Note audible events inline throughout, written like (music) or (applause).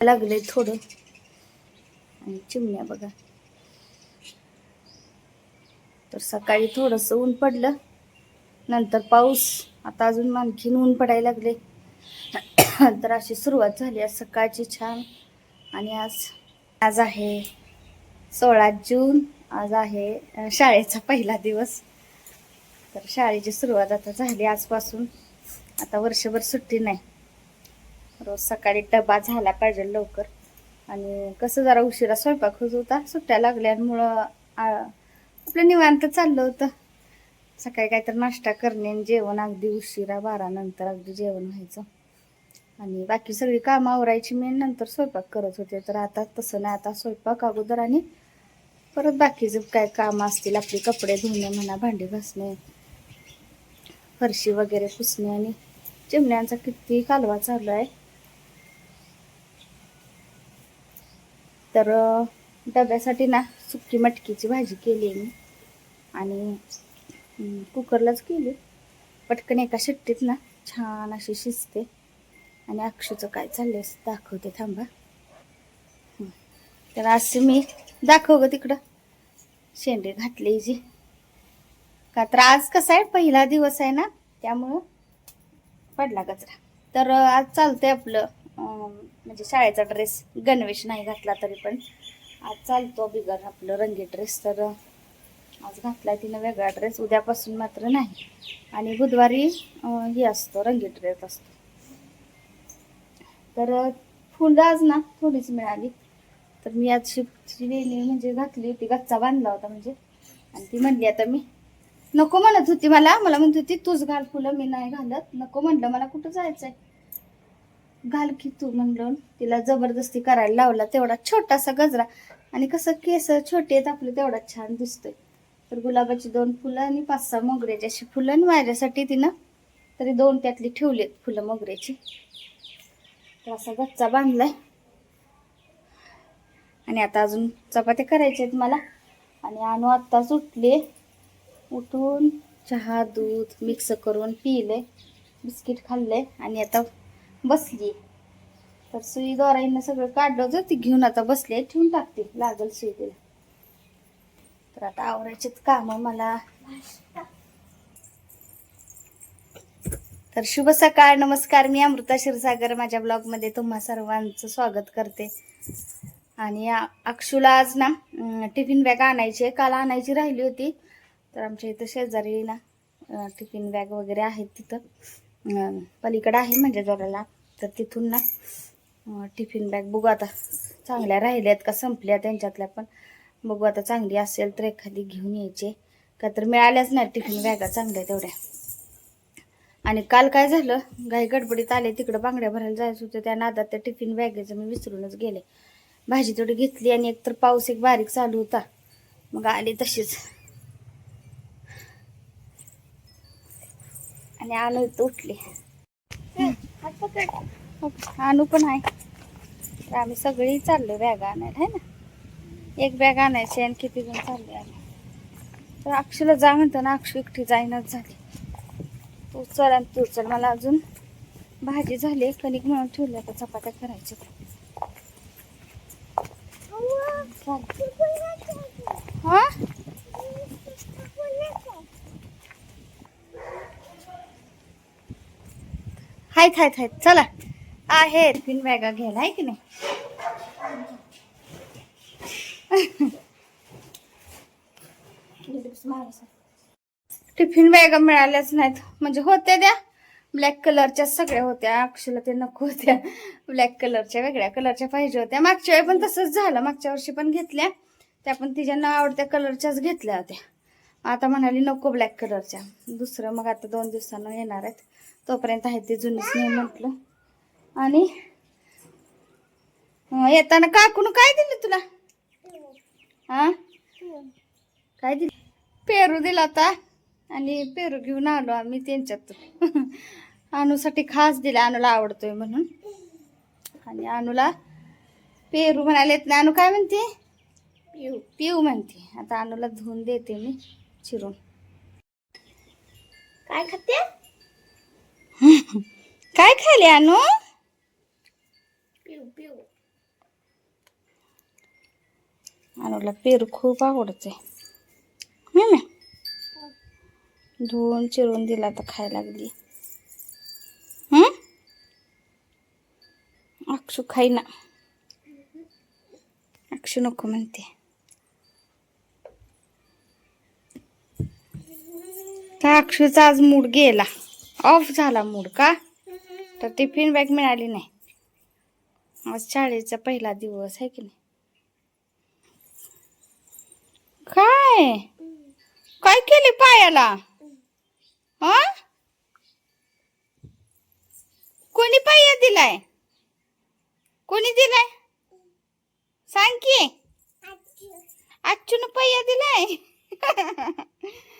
लागले थोडं. आणि चिमण्या बघा. तर सकाळी थोडंसं ऊन पडलं. नंतर पाऊस. आता अजून आणखीन ऊन पडायला लागले तर अशी सुरुवात झाली. आज सकाळची छान. आणि आज आज आहे सोळा जून. आज आहे शाळेचा पहिला दिवस. तर शाळेची सुरुवात आता झाली आजपासून. आता वर्षभर सुट्टी नाही. रोज सकाळी डबा झाला पाहिजे लवकर. आणि कसं जरा उशिरा स्वयंपाक होत होता सुट्ट्या लागल्यामुळं आपलं निवांत चाललं होतं. सकाळी काहीतरी नाश्ता करणे आणि जेवण अगदी उशिरा बारा नंतर अगदी जेवण व्हायचं. आणि बाकी सगळी कामं आवरायची मी नंतर स्वयंपाक करत होते. तर आता तसं नाही आता स्वयंपाक अगोदर आणि परत बाकीचं काय कामं असतील आपली कपडे धुणे म्हणा भांडी घासणे फरशी वगैरे पुसणे आणि चिमण्यांचा किती कालवा चालू आहे. तर डब्यासाठी ना सुकी मटकीची भाजी केली आहे मी. आणि कुकरलाच केली. पटकन एका शिट्टीत ना छान अशी शिजते. आणि अक्षूचं काय चाललंय आहे दाखवते थांबा. तर असं मी दाखव ग तिकडं. शेंडे घातले जी का तर आज कसा आहे? पहिला दिवस आहे ना त्यामुळं पडला कचरा तर आज चालतंय आपलं म्हणजे शाळेचा ड्रेस गणवेश नाही घातला तरी पण. आज चालतो बिगर आपलं रंगी ड्रेस तर. आज घातला तिनं वेगळा ड्रेस उद्यापासून मात्र नाही. आणि बुधवारी हे असतो रंगी ड्रेस असतो. तर फुलं आज ना थोडीच मिळाली. तर मी आज शिफ्टची वेणी म्हणजे घातली होती गच्चा बांधला होता म्हणजे. आणि ती म्हणली आता मी नको म्हणत होती मला. मला म्हणत होती तूच घाल फुलं मी नाही घालत. नको म्हणलं मला कुठं जायचंय? घाल की तू म्हणलं. तिला जबरदस्ती करायला लावला तेवढा छोटासा गजरा. आणि कसं केस छोटे आहेत आपले तेवढा छान दिसतोय. तर गुलाबाची दोन फुलं आणि पाच सहा मोगऱ्याची अशी फुलं आणि माझ्यासाठी तिनं तरी दोन त्यातली ठेवली आहेत फुलं मोगऱ्याची. तर असा गच्चा बांधलाय. आणि आता अजून चपात्या करायच्या आहेत मला. आणि आणू आत्ताच उठले. उठून चहा दूध मिक्स करून पिले बिस्किट खाल्ले आणि आता बसली. तर सुई दोराईनं सगळं काढलं होतं ती घेऊन आता बसले ठेवून टाकते लागल सुई तिला. तर आता आवरायचेच काम मला. तर शुभ सकाळ नमस्कार मी अमृता क्षीरसागर माझ्या ब्लॉगमध्ये तुम्हा सर्वांचं स्वागत करते. आणि अक्षूला आज ना टिफिन बॅग आणायची आहे काल आणायची राहिली होती. तर आमच्या इथं शेजारी ना टिफिन बॅग वगैरे आहेत तिथं. पलीकडं आहे म्हणजे जोराला. तर तिथून ना टिफिन बॅग बघू आता. चांगल्या राहिल्यात का संपल्या त्यांच्यातल्या पण. बघू आता चांगली असेल तर एखादी घेऊन यायची. का तर मिळाल्याच नाही टिफिन बॅगा चांगल्या तेवढ्या. आणि काल काय झालं? घाई गडबडीत आले तिकडं बांगड्या भरायला जायचं होतं. त्या नादात त्या टिफिन बॅगेचं मी विसरूनच गेले. भाजी थोडी घेतली आणि एकतर पाऊस एक बारीक चालू होता. मग आली तशीच. आणि आणू इथं उठली. आणू पण आहे. तर आम्ही सगळी चाललो बॅग आणायला आहे ना? एक बॅग आणायची आणि किती जण चालले आम्ही. तर अक्षूला जा म्हणतो ना अक्षू एकटी जाईनच झाली. तू चल आणि तू चल. मला अजून भाजी झाली कणिक म्हणून ठेवली तर चपात्या करायच्या हा आहेत हायत हायत चला. आहेत. पिन बॅगा घ्यायला आहे की नाही? टिफिन बॅगा मिळाल्याच नाहीत. म्हणजे होत्या द्या ब्लॅक कलरच्या सगळ्या होत्या. अक्षला ते नको होत्या. ब्लॅक कलरच्या वेगळ्या कलरच्या पाहिजे होत्या. मागच्या वेळी पण तसंच झालं. मागच्या वर्षी पण घेतल्या. त्या पण तिच्या न आवडत्या कलरच्याच घेतल्या होत्या. आता म्हणाली नको ब्लॅक कलरच्या. दुसरं मग आता दोन दिवसानं येणार आहेत. तोपर्यंत आहे ते जुनीच नाही म्हटलं. आणि येताना काकून काय दिलं तुला? हा काय दिलं? पेरू दिला होता आणि पेरू घेऊन आलो आम्ही त्यांच्यात. (laughs) अनुसाठी खास दिला अनुला आवडतोय म्हणून. आणि अनुला पेरू म्हणाले येत नाही. अनु काय म्हणते? पिऊ. पिऊ म्हणते. आता अनुला धुवून देते मी चिरून. काय खाते? काय खाली अनु अनुला पेरू. खूप आवडते. धुवून चिरून दिला तर खायला लागली? अक्षू खाईना. अक्षू नको म्हणते. तर अक्षूचा आज मूड गेला. ऑफ झाला मूड का? तर टिफिन बॅग मिळाली नाही. आज शाळेचा पहिला दिवस आहे की नाही? काय? काय केले पायाला? हा? कोणी पाया दिलाय? कोणी दिलाय? सांग की. आजून पहिया दिलाय. (laughs)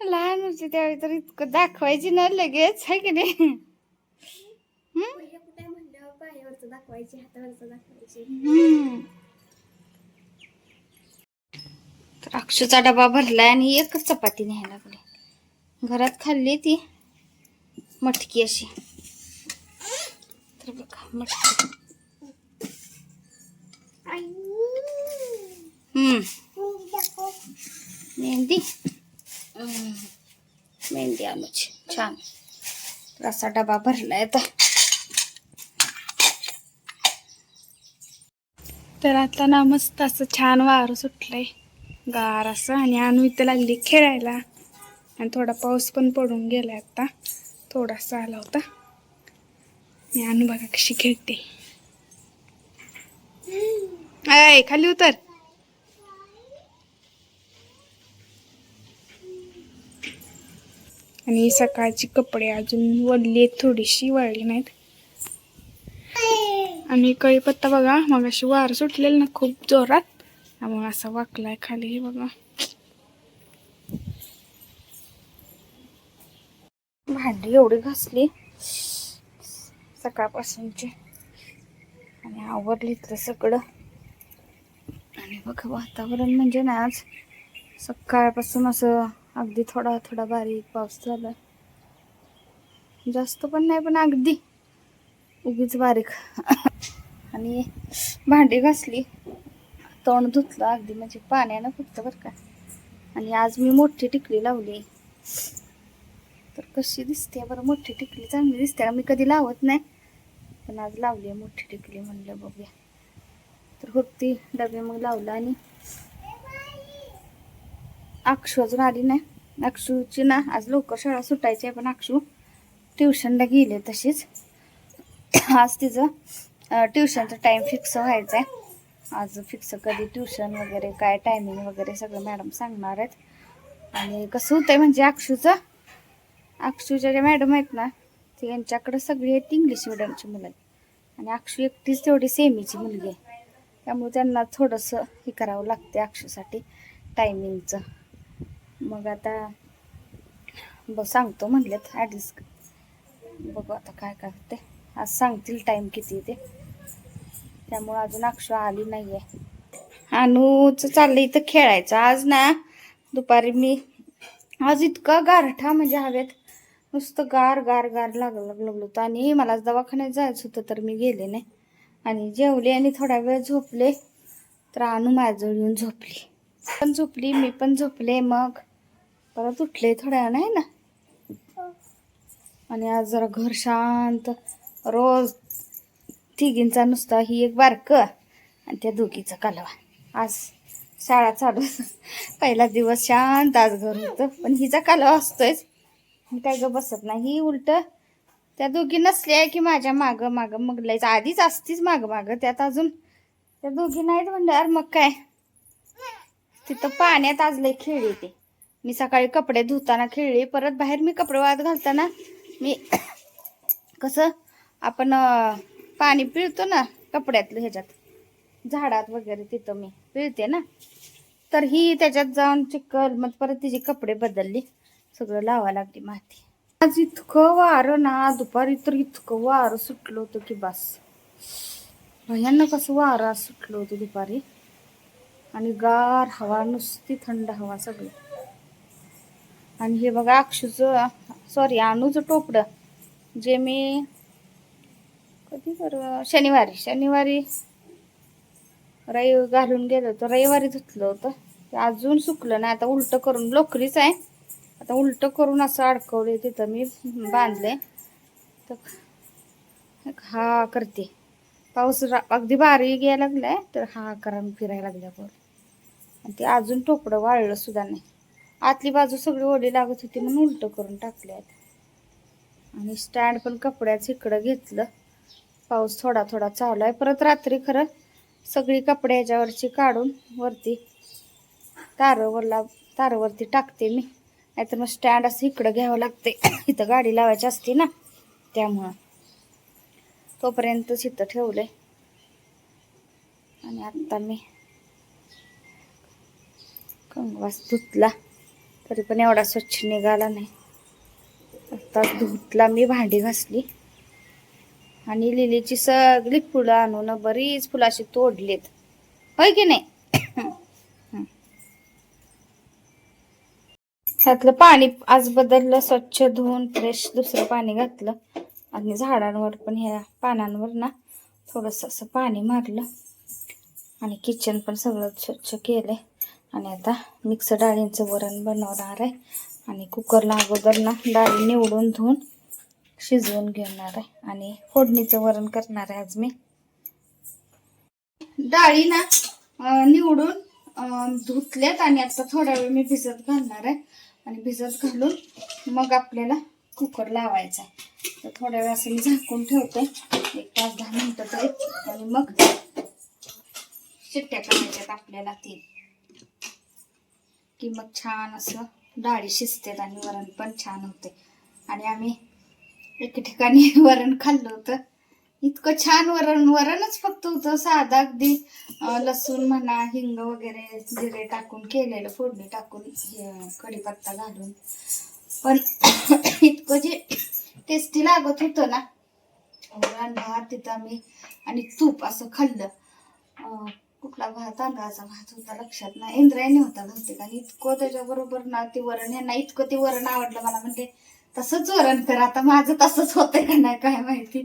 लहान होती त्यावेळी तर इतकं दाखवायची ना लगेच आहे की नाही. तर अक्षूचा डबा भरलाय आणि एकच चपाती न्यायला लागली. घरात खाल्ली ती मटकी अशी. तर बघा मटकी. हम्म. मेहंदी. हम्म. मेहंदी अनुची छान. असा डबा भरलाय तर तर आता ना मस्त असं छान वारं सुटलंय. गार असं आणि आणू इथं लागली खेळायला. आणि थोडा पाऊस पण पडून गेलाय आता. थोडासा आला होता. आणि आणू बघा कशी खेळते. खाली उतर. आणि सकाळची कपडे अजून वडली आहेत थोडीशी वळली नाहीत. आणि कळीपत्ता बघा मग अशी वार सुटलेली ना खूप जोरात. त्यामुळे असा वाकलाय खाली बघा. भांडी एवढी घासली. सकाळपासूनची. आणि आवरली तर सगळं. आणि बघा वातावरण म्हणजे ना आज सकाळपासून असं अगदी थोडा थोडा बारीक पाऊस झाला. जास्त पण नाही पण अगदी. उगीच बारीक. आणि भांडी घासली. तोंड धुतलं अगदी म्हणजे पाण्यानं फक्त बरं का. आणि आज मी मोठी टिकली लावली. तर कशी दिसते बरं मोठी टिकली. चांगली दिसते का मी कधी लावत नाही पण आज लावली आहे मोठी टिकली म्हणलं बघूया. तर होती डबे मग लावला आणि अक्षू अजून आली नाही. अक्षूची ना आज लवकर शाळा सुटायची आहे पण अक्षू ट्युशनला गेले तशीच. आज तिचं ट्युशनचा टाईम फिक्स व्हायचा आहे आज फिक्स कधी ट्युशन वगैरे काय टायमिंग वगैरे सगळं मॅडम सांगणार आहेत. आणि कसं होतंय म्हणजे अक्षूचं अक्षूच्या ज्या मॅडम आहेत ना ते यांच्याकडं सगळी आहेत इंग्लिश मिडियमची मुलं. आहेत आणि अक्षू एकटीच तेवढी सेमीची मुलगी आहे. त्यामुळे त्यांना थोडंसं हे करावं लागते अक्षूसाठी टायमिंगचं मग आता ब सांगतो म्हणलेत ॲड्रेस बघू आता काय काय होते आज सांगतील टाईम किती ते. त्यामुळं अजून अक्षर आली नाही आहे अनुचं चाललं इथं खेळायचं. आज ना दुपारी मी आज इतका गारठा म्हणजे हवेत. नुसतं गार गार गार लागलं लागलं होतं. आणि मला आज दवाखान्यात जायचं होतं तर मी गेले नाही. आणि जेवले आणि थोडा वेळ झोपले. तर अनु माझ्याजवळ येऊन झोपली. पण झोपली मी पण झोपले. मग परत उठले थोड्या वेळानं आहे ना? आणि आज जरा घर शांत. रोज तिघींचा नुसता ही एक बारक आणि त्या दोघीचा कालवा. आज शाळा चालू. पहिला दिवस शांत आज घर होतं पण हिचा कालवा असतोयच. मी काय ग बसत नाही ही उलट त्या दोघी नसल्या की माझ्या मागं मागं मग लयच आधीच असतीच मागं मागं. त्यात अजून त्या दोघी नाहीत म्हणल्यावर मग काय? तिथं पाण्यात आज लय खेळली ते मी सकाळी कपडे धुताना खेळली परत बाहेर मी कपडे वाळत घालताना मी (coughs) कसं आपण पाणी पिळतो ना कपड्यातलं ह्याच्यात झाडात वगैरे तिथं मी पिळते ना तर ही त्याच्यात जाऊन चिखल मग परत तिचे कपडे बदलले सगळं लावा लागली माती. आज इतकं वारं ना दुपारी तर इतकं वारं सुटलं होतं की बस. भयानक कसं वारं सुटलं होतं दुपारी. आणि गार हवा नुसती थंड हवा सगळी. आणि हे बघा अक्षूचं सॉरी अणूचं टोपडं जे मी कधी बरं शनिवारी शनिवारी रवि घालून गेलो होतो रविवारी धुतलं होतं. ते अजून सुकलं नाही आता उलटं करून लोकरीच आहे. आता उलटं करून असं अडकवले तिथं मी बांधले तर हा करते. पाऊस रा- अगदी बारीक यायला लागलाय तर हा करा फिरायला लागल्या बोल आणि ते अजून टोपडं वाळलं सुद्धा नाही. आतली बाजू सगळी ओली लागत होती म्हणून उलटं करून टाकले आहेत आणि स्टँड पण कपड्याचं इकडं घेतलं. पाऊस थोडा थोडा चालू आहे. परत रात्री खरं सगळी कपडे ह्याच्यावरची काढून वरती तारवरला तारवरती टाकते मी. नाहीतर मग स्टँड असं इकडं घ्यावं लागते इथं गाडी लावायची असते ना त्यामुळं. तोपर्यंतच इथं ठेवलंय. आणि आत्ता मी कंगवास धुतला. तरी पण एवढा स्वच्छ निघाला नाही. आता धुतला मी भांडी घासली. आणि लिलीची सगळी फुलं आणून बरीच फुलं अशी तोडलीत. होय की नाही? (coughs) त्यातलं पाणी आज बदललं स्वच्छ धुवून फ्रेश दुसरं पाणी घातलं. आणि झाडांवर पण ह्या पानांवर ना थोडंसं असं पाणी मारलं. आणि किचन पण सगळं स्वच्छ केलंय. आणि आता मिक्स डाळींचं वरण बनवणार आहे. आणि कुकरला अगोदर ना डाळी निवडून धुवून शिजवून घेणार आहे. आणि फोडणीचं वरण करणार आहे आज मी. डाळी ना निवडून धुतल्यात आणि आता थोडा वेळ मी भिजत घालणार आहे. आणि भिजत घालून मग आपल्याला कुकर लावायचा आहे. तर थोड्या वेळ असं मी झाकून ठेवते. एक पाच दहा मिनिटं तरी. आणि मग शिट्ट्या करायच्यात आपल्याला तीन. की मग छान असं डाळी शिजतात आणि वरण पण छान होते. आणि आम्ही एके ठिकाणी (laughs) वरण खाल्लं होतं. इतकं छान वरण वरणच फक्त होतं. साधा अगदी लसूण म्हणा हिंग वगैरे जिरे टाकून केलेलं फोडणी टाकून कढीपत्ता घालून. पण (coughs) इतकं जे टेस्टी लागत होतं ना वरण भात तिथं आम्ही आणि तूप असं खाल्लं. कुठला भात तांदळाचा भात होता लक्षात नाही. इंद्रायणी होता बहुतेक आणि इतकं त्याच्याबरोबर ना ते वरण यांना इतकं ते वरण आवडलं मला. म्हणते तसंच वरण कर आता माझं तसंच होतंय का नाही काय माहिती.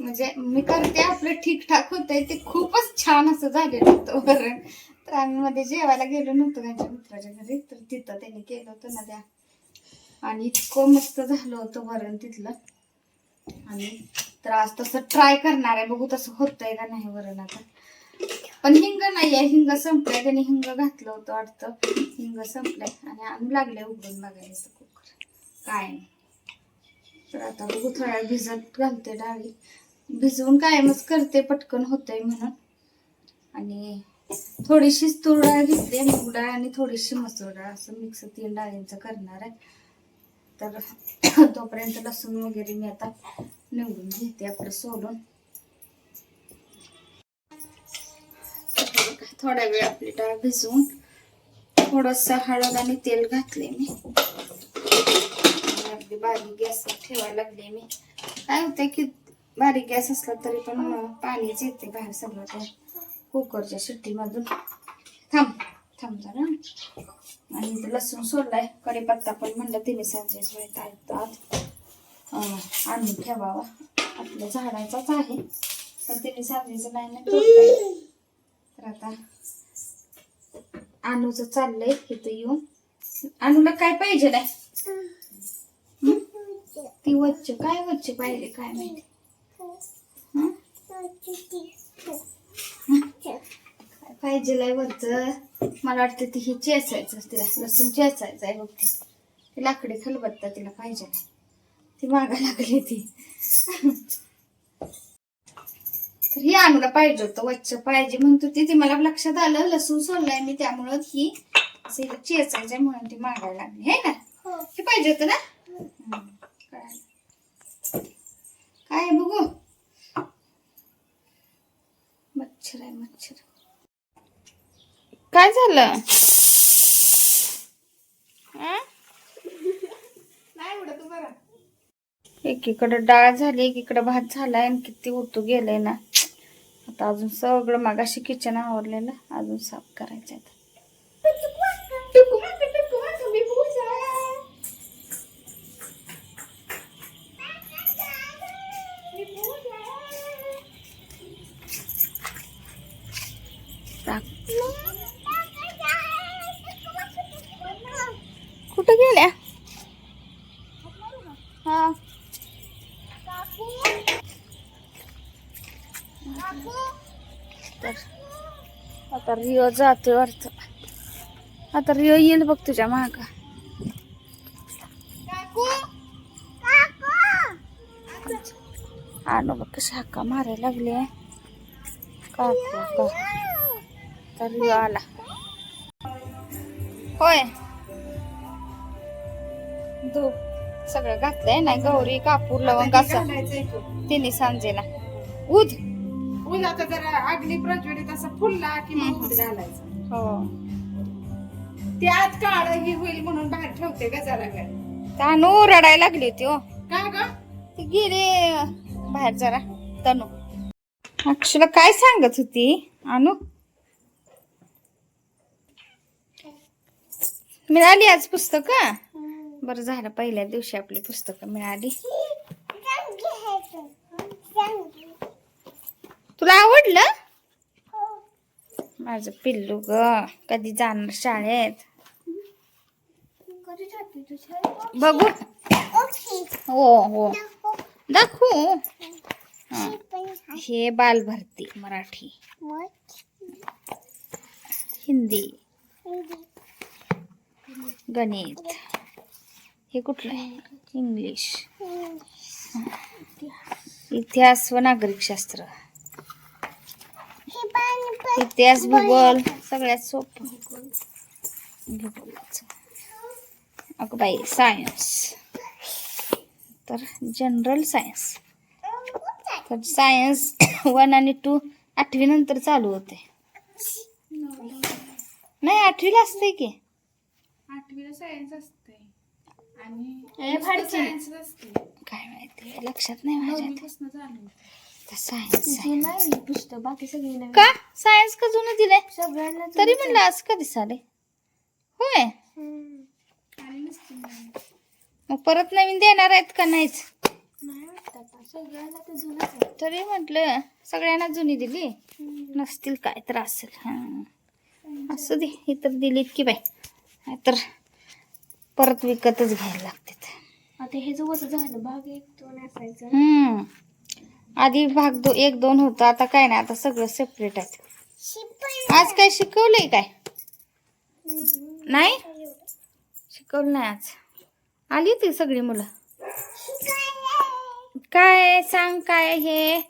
म्हणजे मी करते आपलं ठीकठाक होतंय ते खूपच छान असं झालेलं होतं वरण. तर आम्ही मध्ये जेवायला गेलो नव्हतो त्यांच्या मित्राच्या घरी तर तिथं त्यांनी केलं होतं ना त्या आणि इतकं मस्त झालं होतं वरण तिथलं. आणि तर आज तसं ट्राय करणार आहे बघू तसं होतंय का नाही वरण आता. पण हिंग नाही आहे. हिंग संपलाय. त्याने हिंग घातलं होतं वाटतं. हिंग संपलाय. आणि आणू लागले उघडून बघायचं कुकर. काय नाही. तर आता बघू थोडा भिजत घालते डाळी. भिजवून कायमच करते. पटकन होतंय म्हणून. आणि थोडीशी तूर डाळ घेतली मूग डाळ आणि थोडीशी मसूर डाळ. असं मिक्स तीन डाळींचं करणार आहे. तर तोपर्यंत लसूण वगैरे मी आता निवडून घेते आपलं सोलून थोडा वेळ आपली डाळ भिजवून थोडस हळद आणि तेल घातले मी. अगदी बारीक गॅस ठेवायला लागले मी. काय होतंय की बारीक गॅस असला तरी पण पाणीच येते बाहेर सगळं त्या कुकरच्या शिट्टीमधून. थांब थांब जरा. आणि इथं लसूण सोडलाय. कढीपत्ता पण म्हणलं तिने सांजेस आत टाळतात आणून ठेवावा. आपल्या झाडाचाच आहे. पण तिने सांजेचं नाही ना तर आता अनुचं चाललंय इथं येऊन. अनुला काय पाहिजे नाही ती वच्च काय वच्च पाहिजे काय माहिती? पाहिजे लय वरच मला वाटतं ती ही चेचायचं तिला लसूण चेचायचं आहे बघ ती. ती लाकडी खलबत्ता तिला पाहिजे नाही. ती मागा लागली ती. तर ही अनुला पाहिजे होतं वच्च पाहिजे. म्हणत होती ती मला लक्षात आलं लसूण सोडलाय मी त्यामुळं ही चेचायचंय म्हणून ती मागायला लागली आहे ना? हे. पाहिजे होतं ना? हं. काय आहे बघू? मच्छर आहे मच्छर. काय झालं? एकीकडे डाळ झाली एकीकडे भात झालाय आणि किती उतू गेलंय ना. आता अजून सगळं मागाशी किचन आवरलेलं अजून साफ करायचं आहे तर आता रिओ जातोय अर्थ आता रिओ येईल बघ तुझ्या माग. आणू बघ कशी हक्का मारायला लागली काकू का तर रिओ आला. होय. धूप सगळं घातलंय ना गौरी कापूर लवंग असं. सांजे सांजेला. उद. आता जरा आगली प्रज्वलित असं फुलला की मग घालायचं हो. ते आत काळ ही होईल म्हणून बाहेर ठेवते ग जरा वेळ. तानू रडायला लागली होती हो. का ग? ती गेली बाहेर जरा. तनू. अक्षला काय सांगत होती? अनु? मिळाली आज पुस्तक? बरं झालं पहिल्या दिवशी आपली पुस्तकं मिळाली. तुला आवडलं? माझं पिल्लू ग कधी जाणार शाळेत? बघू. हो हो. दाखवू. हं. हे. बालभारती मराठी. हिंदी. गणित. हे कुठलं? इंग्लिश. इतिहास व नागरिक शास्त्र इतिहास भूगोल सगळ्यात सोपं. भूगोलाचं. अगं बाई सायन्स तर जनरल सायन्स तर सायन्स वन आणि टू आठवी नंतर चालू होते. नाही आठवीला असते की. आठवीला सायन्स असते. आणि फाडची. सायन्स असते काय माहिती लक्षात नाही माझ्या सायन्स पुस्तक बाकी सगळी नवीन. का? सायन्स का जुनं दिलंय? सगळ्यांना तरी म्हणलं आज कधी साले होय. मग परत नवीन देणार आहेत का नाहीच तरी म्हटलं सगळ्यांना जुनी दिली. नसतील काय तर असेल. हां. असू दे ही तर दिलीत की बाई. तर परत विकतच घ्यायला लागतात. आता हे जो झालं भाग एक दोन असायचं. हम्म. आधी भाग दो एक दोन होतं. आता काय नाही आता सगळं सेपरेट आहे. आज काय शिकवलंय काय? नाही? शिकवलं नाही आज. आली ती सगळी मुलं? काय सांग काय हे?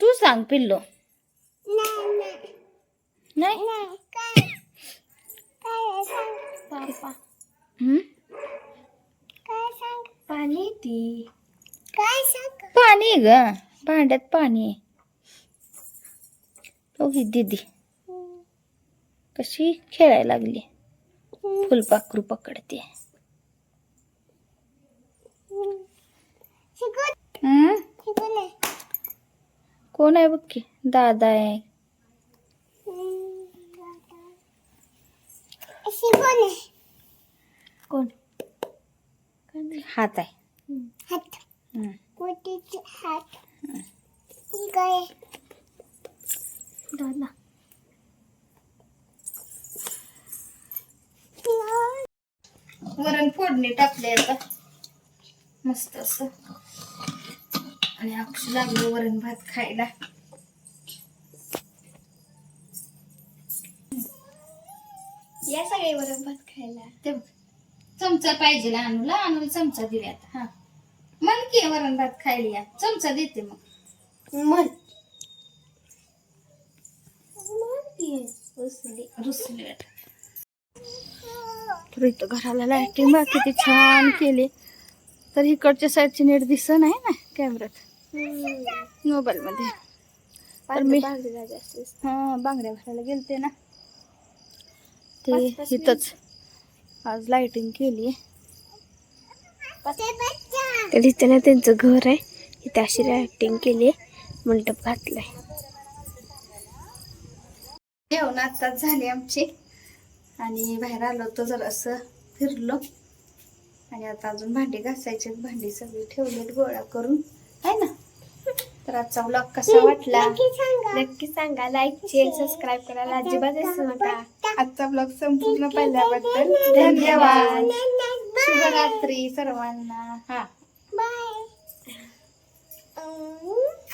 तू सांग पिल्लो. नाही? पाणी ती. पाणी ग भांड्यात पाणी आहे हो। ही दीदी कशी खेळायला लागली? फुलपाखरू पकडते. हम्म? कोण आहे बघ की? दादा आहे. कोण हात आहे. हम्म. दादा वरण फोडणी टाकले आता. मस्त असं. आणि अक्ष लागले वरण भात खायला. या सगळे वरण भात खायला. ते. चमचा पाहिजे अनुला अनुला चमचा दिल्यात. हा. मन की वरण भात खायला या. चमचा देते मग. मन. उसली. रुसले तर इथं घराला लाईटिंग बा किती छान केली. तर इकडच्या साईडची नीट दिसत नाही ना कॅमेऱ्यात मोबाईल मध्ये. तर मी हा बांगड्या भरायला गेलते ना. ते इथंच. आज लाइटिंग केली तर ना त्यांचं घर आहे. इथे अशी रायटिंग केली मंडप घातलाय. जेवण आताच झाली आमची. आणि बाहेर आलो होतो जरासं फिरलो. आणि आता अजून भांडी घासायचे भांडी सगळी ठेवलेत गोळा करून. आहे ना? तर आजचा ब्लॉग कसा वाटला? नक्की सांगा. लाईक शेअर सबस्क्राईब करायला अजिबात नका. आजचा ब्लॉग संपूर्ण पाहिल्याबद्दल धन्यवाद. शुभरात्री सर्वांना. हा. Oh.